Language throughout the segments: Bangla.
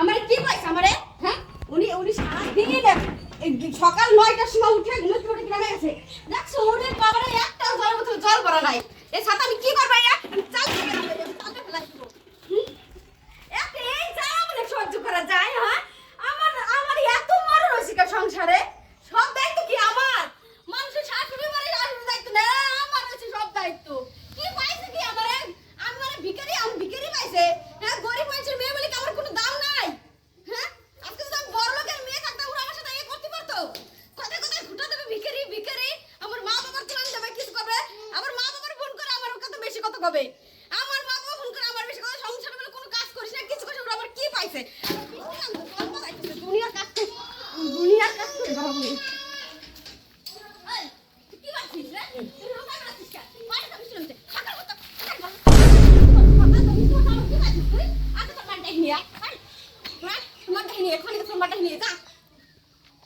আমার কি পাইছে আমারে? হ্যাঁ? উনি উনি সারাদিন দেখ সকাল নয়টার সময় উঠে ঘুমে উঠে গ্রামে গেছে। দেখছ, উনি বাবারে একটা জল বোতল, জল ভরা নাই। এ সাথে আমি কি করব? চাল সহ্য করা যায় হ্যাঁ? আমার আমার এত মরণ রসিকা সংসারে সব দায়িত্ব কি আমার মানুষের শাশুড়ি বাড়ি শাশুড়ি দায়িত্ব না আমার হচ্ছে সব দায়িত্ব কি পাইছে কি আমার আমি মানে ভিখারি আমি ভিখারি পাইছে হ্যাঁ গরিব মানুষের মেয়ে বলে কি আমার কোনো দাম নাই হ্যাঁ আজকে যদি আমি বড় লোকের মেয়ে থাকতাম ওরা আমার সাথে এ করতে পারতো কথা কথা ঘুটা দেবে ভিখারি ভিখারি আমার মা বাবার তুলান দেবে কিছু করবে আমার মা বাবার ফোন করে আমার কত বেশি কত কবে আমার মা ফোন করে আমার বেশি কথা সংসার বলে কোনো কাজ করিস না কিছু করিস ওরা আবার কি পাইছে? দুনিয়ার কাজ করে দুনিয়ার কাজ করে বাবা আমার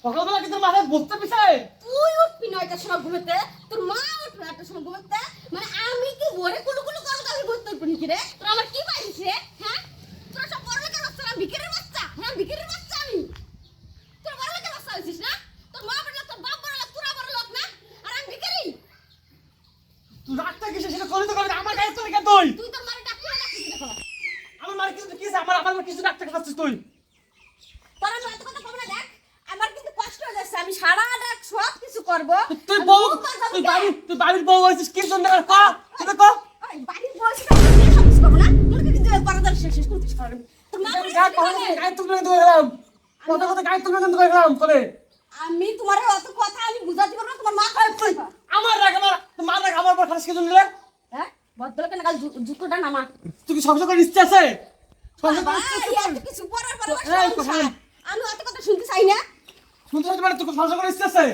সকালবেলা কি তোর মাথায় বুঝতে পিছায় তুই উঠবি নয়টার সময় ঘুমাতে, তোর মা উঠবে আটটার সময় ঘুমাতে। মানে আমি কি ভোরে কুলু কুলু করে করে ঘুরতে উঠবো নাকি রে? তোর আমার কি পাইছিস রে? হ্যাঁ? তোরা সব বড় লোকের বাচ্চা, আমি ভিখারির বাচ্চা। হ্যাঁ, ভিখারির বাচ্চা আমি। তোরা বড় লোকের বাচ্চা হয়েছিস না? তোর মা বড় লোক, তোর বাপ বড় লোক, তোরা বড় লোক না? আর আমি ভিখারি। তুই রাগটা কিসে সেটা করলি তো করলি আমার গায়ে চলে কেন তুই তুই তোর মারে ডাক্তার ডাক্তার আমার মার কিছু কি আমার আমার কিছু রাগটা খাচ্ছিস তুই তোর আমি এত কথা কবে না দেখ আমার কিন্তু কষ্ট হয়ে যাচ্ছে আমি সারা ডাক সব কিছু করব? তুই বউ তুই। বাড়ি তুই বাড়ির বউ হয়েছিস কি জন্য? ক? সেটা ক? ওই, বাড়ির বয়সে আমি না। তোর পরাদার শেষ শেষ আমি তোমার অত কথা আমি বুঝাতে পারব না তোমার মা খারাপ করবে আমার রাগ আমার মার রাগ আমার পর খারাপ কি জন্য হ্যাঁ? ভদ্রলোকের নাগাল জু- জুতোটা নামা। তুই কি সংসার করার ইচ্ছা আছে? করার কিছু পর আমি অত কথা শুনতে চাই না। শুনতে পারছি মানে তুই সংসার করার ইচ্ছা আছে?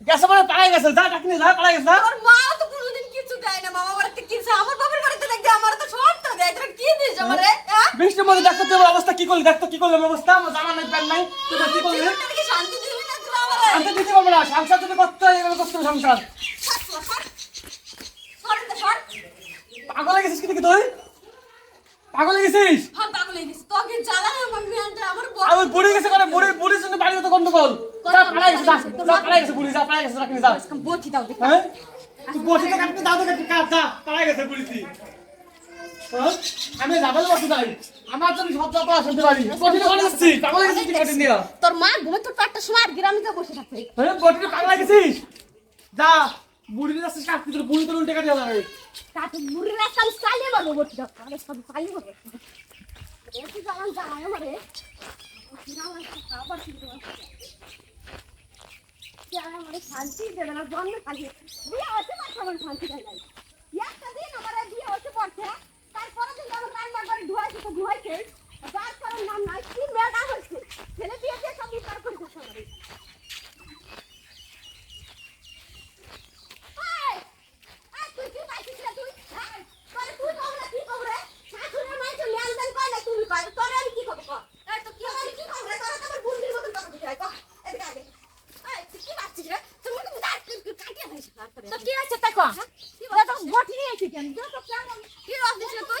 গেছে মানে পালাই গেছে যা ডাকিনি যা পালাই গেছে যা আমার মা তো কোনোদিন কিছু দেয় না মামা বাড়িতে কিছু আমার বাবার বাড়িতে দেখতে আমার তো সবটা দেয় তোরা কি দিস আমারে হ্যাঁ বৃষ্টির মধ্যে দেখতো তুই আমার অবস্থা কি করলি? দেখতো কি করলি আমার অবস্থা? আমার জামা নাই প্যান্ট নাই। তুই তো কি করলি? শান্তি দিতে পারব না। সংসার যদি করতে হয় এভাবে করতে সংসার। পাগল হয়ে গেছিস কি দেখি তুই? পাগল হয়ে গেছিস? হ্যাঁ, আমার বড় গেছে করে বুড়ি বুড়ির জন্য বাড়ি তো গন্ডগোল? যা পালাই গেছে যা। যা পালাই গেছে বুড়ি যা পালাই গেছে রাখিনি যা। বটি দাও দেখি। হ্যাঁ? তুই বসে তো কাটতে দাও কাটতে কাট যা পালাই গেছে? আমি যাব বসে যাই আমার জন্য সব যত আসতে পারি বসে করে যাচ্ছি পাগল হয়ে গেছিস কি বসে তোর মা ঘুমে তোর চারটার সময় আর গ্রামে যা বসে থাকবে হ্যাঁ বটিতে পাগল হয়ে গেছিস যা বুড়ি বুড়ি তোর উল্টে কাটে যাবে তাতে বুড়ির রাস্তা আমি চালিয়ে মারবো বটি দাও আরে সব চালিয়ে মারবো। এসে আর আমারে শান্তি দেবে না জন্মে খালি। বিয়ে হচ্ছে পারছে আমার শান্তি দেয় নাই। একটা দিন আমার বিয়ে হচ্ছে পড়ছে তারপরে দিন আমার রান্না করে ধুয়াইছে তো ধুয়াইছে। যার করার নাম নাই কি মেয়েটা হচ্ছে ছেলে বিয়ে দিয়ে সব বিচার করে দিস, হাত করে। তো কি আছে তাই বটি নিয়ে এসে কেন যা তো কেমন কি ভাবছিস রে তুই?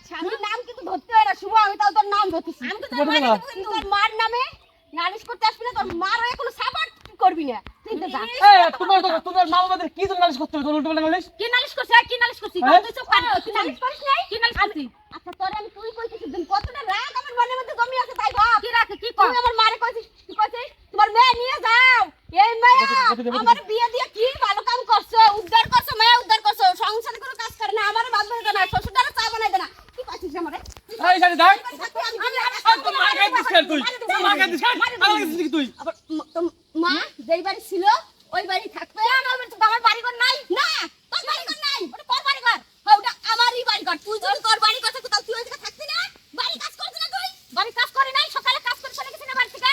ধরতেছি আমি তোর মারি ফেলা দেবো তুই কিন্তু তোর মার নামে নালিশ করতে আসবি না তোর মার হয়ে কোনো সাপোর্ট করবি না। তুই তো যা এ তোমার তোমার মা বাবাদের কি জন্য নালিশ করতে হবে? তোর উল্টো নালিশ? কি নালিশ করছিস? কি নালিশ করছিস? তুই চুপ কর তুই নালিশ করিস নাই? কি নালিশ করছিস? আচ্ছা তোর আমি তুই কইছিস দিন কতটা রাগ আমার মনের মধ্যে জমি আছে তাই ভাব। কি রাখে কি কর? তুই আমার মারে কইছিস তুই কইছিস? তোমার মেয়ে নিয়ে যাও। এই মেয়ে। আমার বিয়ে দিয়ে কি ভালো কাম করছ? উদ্ধার করছ মেয়ে উদ্ধার করছ? সংসারে কোনো কাজ করে না আমার বাদ বাড়ি না শ্বশুর দ্বারা চা বানাই দে না। কি কইছিস আমারে? এই আমি আর তোর মা গায়ে দিস কেন তুই? তোর দিস কেন? আমার দিস তুই। আবার ম- তো মা যেই বাড়ি ছিল ওই বাড়ি থাকবে। আমার তো আমার বাড়ি ঘর নাই। না তোর বাড়ি ঘর নাই। ওটা তোর বাড়ি ঘর হ্যাঁ, ওটা আমারই বাড়ি ঘর তুই যদি তোর বাড়ি ঘর থাকতো তুই ওই থাকতি না বাড়ি কাজ করতি না তুই। বাড়ি কাজ করি নাই সকালে কাজ করে চলে গেছি না বাড়ি থেকে।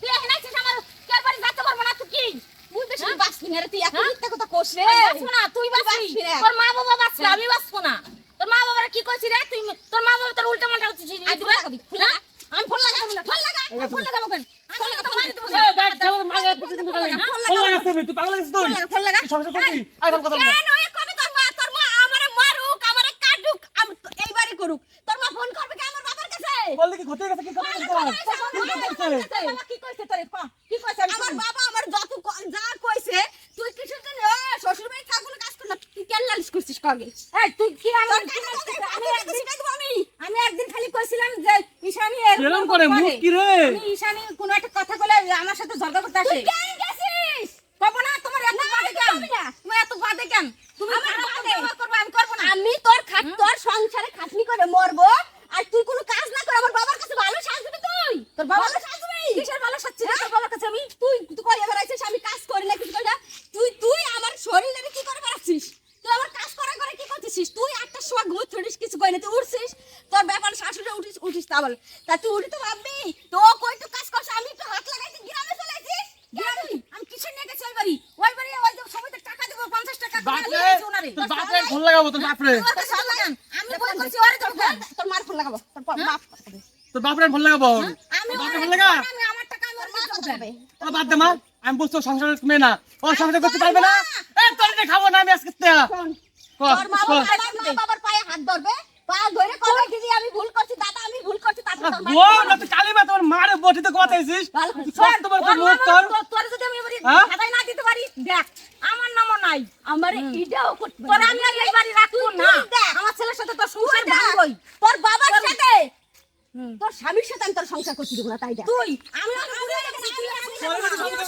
তুই এখানে আছিস আমার কার বাড়ি যেতে পারব না তুই কি? বুঝতে বাঁচবি না রে তুই এত হ্যাঁ? মিথ্যা কথা কোস রে। না তুই বাঁচবি বাঁচবি তোর মা বাবা বাঁচবে আমি বাঁচবো না তোর মা বাবারা কি কইছিস রে তুই তোর মা বাবা তোর উল্টা মাল্টা হচ্ছে আই ফোন লাগাবি, ফোন লাগা। আমি ফোন লাগাবো না ফোন লাগা ঠিক আছে। ফোন লাগাবো কেন ফোন লাগা তো মারি দেবো এ দেখ তোর মা গায়ে দিস কিন্তু গায়ে ফোন লাগাতে হবে তুই পাগল হয়েছিস তুই ফোন লাগা তুই সমস্যা করছিস আর তোর কথা বল কেন এ কবে তোর মা তোর মা আমারে মারুক আমারে কাটুক আমি তো এইবারই করুক তোর মা ফোন করবে কি আমার বাবার কাছে বললি কি ক্ষতি হয়ে গেছে কি কথা আমার বল বাবার কাছে, আমার কি বাবার করতে কাছে। কি কইছে তোরে ক? কি কইছে? আমার বাবা আমার যত যা কইছে তুই কিছু দিন শ্বশুর বাড়ি কাজ কর না তুই কেন লালিশ করছিস কাগে এই তুই কি আমার আমি কেন আমি আমি একদিন আমি আমি একদিন খালি কইছিলাম যে ঈশানী এরকম করে মুখ কি রে? আমি ঈশানী কোনো একটা কথা বলে আমার সাথে ঝগড়া করতে আসে তুই কেন গেছিস কব না তোমার এত না, বাদে আমি কেন করব না। তুমি এত বাদে কেন তুমি আমার খারাপ বাদে। ব্যবহার করবে আমি করব না আমি তোর খাট তোর সংসারে খাটনি করে মরবো আর তুই কোনো কাজ না করে আমার বাবার কাছে ভালো সাজবি তুই তোর বাবা ভালো সাজবি কিসের ভালো সাচ্ছি রে তোর বাবার কাছে আমি তুই তুই কই এবার আইছিস আমি কাজ করি না কিছু করি না তুই তুই আমার শরীরে কি করে বেড়াচ্ছিস তুই আমার কাজ করা করে কি করতেছিস তুই একটা সময় ঘুমোতে ছড়িস কিছু কই না তুই উঠছিস তোর ব্যাপার শাশুড়ে উঠিস উঠিস তা বল তা তুই তো ভাববি? তো কই তো কাজ করছ? আমি তো হাত লাগাইছি গ্রামে চলে আইছিস আমি কিসের নিয়ে গেছি ওই বাড়ি? ওই বাড়ি ওই যে সবাইকে টাকা দেবো পঞ্চাশ টাকা বাপরে! বাপরে ফোন লাগাবো তোর বাপরে। আমি? আমি বই করছি ওরে তোর তোর মার ফোন লাগাবো তোর বাপ তোর বাপরে ফোন লাগাবো? আমি তোর বাপরে ফোন লাগা? আমি আমার টাকা আমি মা কাছে কথা দেবো। হবে। ও বাদ দে মা আমি বুঝতো সংসারের মেয়ে না। ও সংসার করতে পারবে না? এ তোর খাব না আমি আজকে তে শোন, কর তোর মা কর। বাবা আমার মা বাবার পায়ে হাত ধরবে পা ধরে কবে দিদি আমি ভুল করছি দাদা আমি ভুল করছি তারপর তোর গো না তুই কালি মা মারে বটিতে কথা আইছিস ভালো করে সব তোমার ওর মুখ মা তোর বাবা তো- তোরে যদি আমি এবারে হ্যাঁ? খাতায় না দিতে পারি, দেখ, আমার নামও নাই। আমার করতে না। আমি আর এই বাড়ি রাখব না। আমার ছেলের সাথে তোর সংসার দেখ, ভাঙবই। তোর বাবার সাথে তোর স্বামীর সাথে আমি তোর সংসার করতে দেবো না তাই দেখ আমি আমার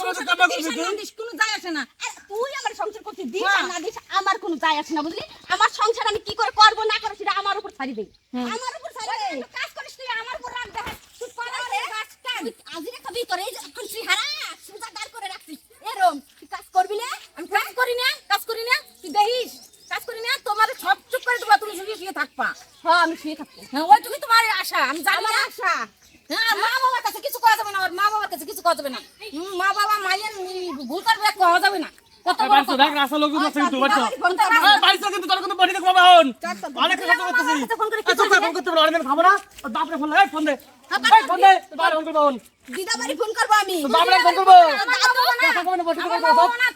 সংসার করতে দিস না দিস, কোনো যায় আসে না। তুই আমার সংসার করতে দিস। না দিস আমার কোনো যায় আসে না বুঝলি আমার সংসার আমি কি করে করব না করব সেটা আমার উপর ছাড়ি দে আমার উপর ছাড়ি কাজ করিস তুই আমার উপর রাগ দেখাস। তুই পাড়ায় আরে, গাছ কেন? তুই আজিরে খাবি তোর এই যে এখন তুই হারা সুজা দাঁড় করে রাখছিস এরম তুই কাজ করবি না আমি কাজ করি না, কাজ করি না, তুই দেখিস। কাজ করি না, তোমারে সব চুপ করে দেবো, তুমি শুয়ে শুয়ে থাকবা। হ্যাঁ আমি শুয়ে থাকব হ্যাঁ, ওইটুকুই তোমার আশা, আমি জানি আমার আশা হ্যাঁ, মা বাবার কাছে কিছু করা যাবে না, ওর মা বাবার কাছে কিছু করা যাবে না। মা বাবা মায়ের ভুল করবে, যাবে না। দিদা বাড়ি ফোন করব আমি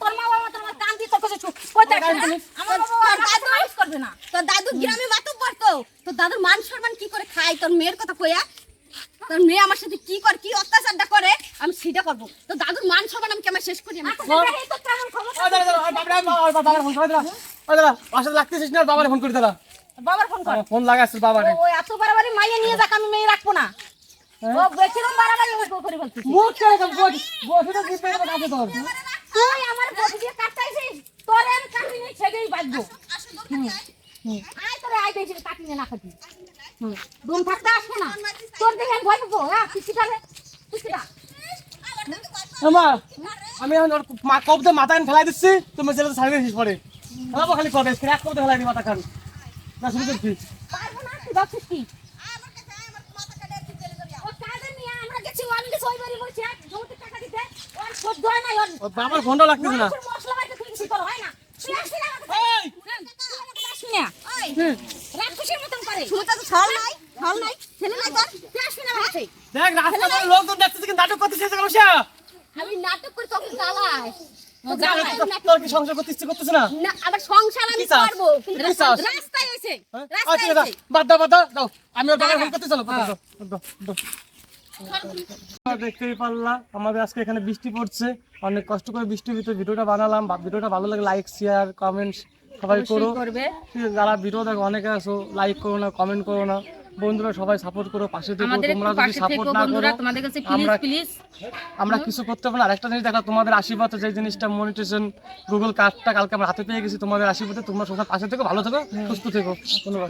তোর মা বাবা তোমার তোর কাছে ছু- কইতে আসে না। আমার বাবা দাদু- নালিশ করবে না। তোর দাদু গ্রামে মাতব পড়তো তোর দাদুর মান সম্মান কি করে খায় তোর মেয়ের কথা কইয়া তোর মেয়ে আমার সাথে কি কর কি অত্যাচারটা করে আমি সেটা করব তোর দাদুর মান সম্মান আমি কেমন শেষ করি আমি বাবারে ফোন করে লাগতেছিস না, ওর ফোন করে। বাবার ফোন কর। ফোন লাগাচ্ছিস বাবারে। ও এত বাড়াবাড়ি মাইয়ে নিয়ে যাক আমি মেয়ে রাখব না হ্যাঁ? ও বেশিরম বাড়াবাড়ি ও করে ফেলছিস মুখ কেন এরকম বটি- বটিতে কি পেয়ে গেছে তোর? তুই আমার বডি দিয়ে কাটতাইছিস তোর আমি কাটি আসো দোকানে আয়। তোরে আয় কাটি নিয়ে না কাটি থাকতে আসব না। তোর দেখে আমি ভয় পাবো। হ্যাঁ আমি কবতে মাথা এনে ফেলাই দিচ্ছি তুমি ছেলে ছাড়িয়ে দিস পরে। খেলাবো খালি কবে? ক্র্যাক কবতে ফেলাই দি মাথা খান। না শুরু করছি পারব না তুই ভাবছিস কি? আয় আমার কাছে আয়, আমার মাথা কাটে আর তুই চলে যাবি। ও কাজে নিয়ে আমরা গেছি আমি গেছি ওই বাড়ি বলছি বাবার ফোনটাও লাগতেছে না। তো। দেখ দেখতেছে কিন্তু নাটক করতেছে আমি নাটক করে তোকে কি সংসার করতে ইচ্ছে করতেছে না? না আবার সংসার আমি? করব? রাস্তায় হয়েছে। হ্যাঁ? বাদ দাও, বাদ দাও, দাও। আমি ওর ফোন করতে চলো। দেখতেই পারলা আমাদের আজকে এখানে বৃষ্টি পড়ছে। অনেক কষ্ট করে বৃষ্টির ভিতরে ভিডিওটা বানালাম। ভিডিওটা ভালো লাগে লাইক শেয়ার কমেন্ট সবাই করো। যারা ভিডিও দেখো অনেকে আছো লাইক করো না কমেন্ট করো না। বন্ধুরা সবাই সাপোর্ট করো পাশে থেকো। তোমরা যদি সাপোর্ট না করো তোমাদের কাছে আমরা আমরা কিছু করতে পারব না। আরেকটা জিনিস দেখো তোমাদের আশীর্বাদ যে জিনিসটা মনিটেশন গুগল কার্ডটা কালকে আমরা হাতে পেয়ে গেছি তোমাদের আশীর্বাদে তোমরা পাশে থেকো ভালো থেকো সুস্থ থেকো। ধন্যবাদ।